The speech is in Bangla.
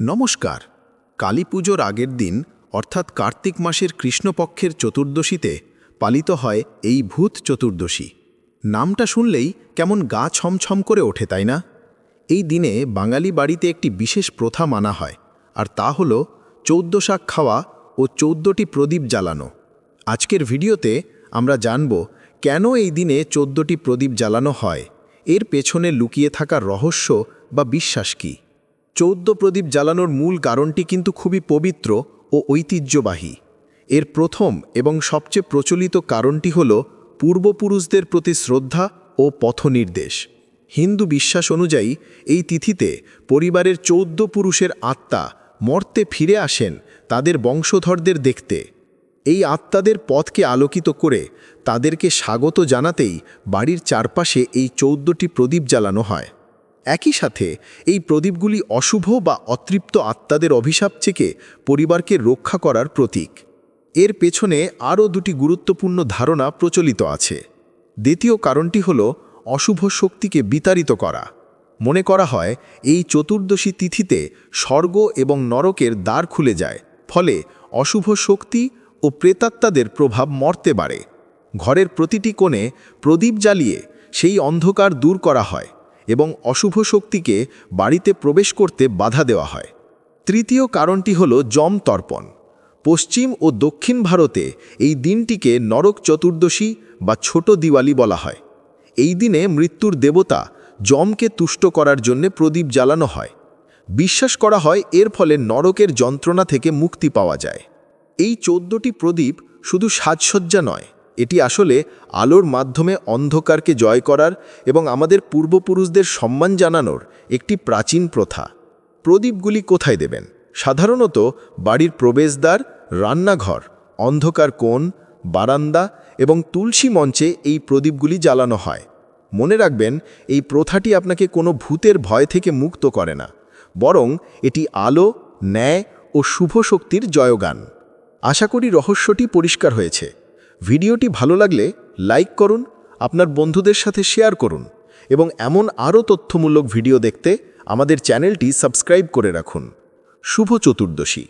নমস্কার। কালী পুজোর আগের দিন, অর্থাৎ কার্তিক মাসের কৃষ্ণপক্ষের চতুর্দশীতে পালিত হয় এই ভূত চতুর্দশী। নামটা শুনলেই কেমন গা ছমছম করে ওঠে, তাই না? এই দিনে বাঙালি বাড়িতে একটি বিশেষ প্রথা মানা হয়, আর তা হল চৌদ্দ শাক খাওয়া ও চৌদ্দটি প্রদীপ জ্বালানো। আজকের ভিডিওতে আমরা জানব কেন এই দিনে চোদ্দটি প্রদীপ জ্বালানো হয়, এর পেছনে লুকিয়ে থাকা রহস্য বা বিশ্বাস কী। চৌদ্দ প্রদীপ জ্বালানোর মূল কারণটি কিন্তু খুবই পবিত্র ও ঐতিহ্যবাহী। এর প্রথম এবং সবচেয়ে প্রচলিত কারণটি হল পূর্বপুরুষদের প্রতি শ্রদ্ধা ও পথনির্দেশ। হিন্দু বিশ্বাস অনুযায়ী এই তিথিতে পরিবারের চৌদ্দ পুরুষের আত্মা মর্তে ফিরে আসেন তাদের বংশধরদের দেখতে। এই আত্মাদের পথকে আলোকিত করে তাদেরকে স্বাগত জানাতেই বাড়ির চারপাশে এই চৌদ্দটি প্রদীপ জ্বালানো হয়। একই সাথে এই প্রদীপগুলি অশুভ বা অতৃপ্ত আত্মাদের অভিশাপ থেকে পরিবারকে রক্ষা করার প্রতীক। এর পেছনে আরও দুটি গুরুত্বপূর্ণ ধারণা প্রচলিত আছে। দ্বিতীয় কারণটি হল অশুভ শক্তিকে বিতাড়িত করা। মনে করা হয়, এই চতুর্দশী তিথিতে স্বর্গ এবং নরকের দ্বার খুলে যায়, ফলে অশুভ শক্তি ও প্রেতাত্মাদের প্রভাব মর্তে বাড়ে। ঘরের প্রতিটি কোণে প্রদীপ জ্বালিয়ে সেই অন্ধকার দূর করা হয়। এবং অশুভ শক্তিকে বাড়িতে প্রবেশ করতে বাধা দেওয়া হয়। তৃতীয় কারণটি হল যম তর্পণ। পশ্চিম ও দক্ষিণ ভারতে এই দিনটিকে নরক চতুর্দশী বা ছোট দিওয়ালি বলা হয়। এই দিনে মৃত্যুর দেবতা যমকে তুষ্ট করার জন্যে প্রদীপ জ্বালানো হয়। বিশ্বাস করা হয় এর ফলে নরকের যন্ত্রণা থেকে মুক্তি পাওয়া যায়। এই চোদ্দটি প্রদীপ শুধু সাজসজ্জা নয় এটি আসলে আলোর মাধ্যমে অন্ধকারকে জয় করার এবং আমাদের পূর্বপুরুষদের সম্মান জানানোর একটি প্রাচীন প্রথা। প্রদীপগুলি কোথায় দেবেন? সাধারণত বাড়ির প্রবেশদ্বার, রান্নাঘর, অন্ধকার কোণ, বারান্দা এবং তুলসী মঞ্চে এই প্রদীপগুলি জ্বালানো হয়। মনে রাখবেন, এই প্রথাটি আপনাকে কোনো ভূতের ভয় থেকে মুক্ত করে না, বরং এটি আলো, ন্যায় ও শুভ শক্তির জয়গান। আশা করি রহস্যটি পরিষ্কার হয়েছে। ভিডিওটি ভালো লাগলে লাইক করুন, আপনার বন্ধুদের সাথে শেয়ার করুন এবং এমন আরও তথ্যমূলক ভিডিও দেখতে আমাদের চ্যানেলটি সাবস্ক্রাইব করে রাখুন। শুভ চতুর্দশী।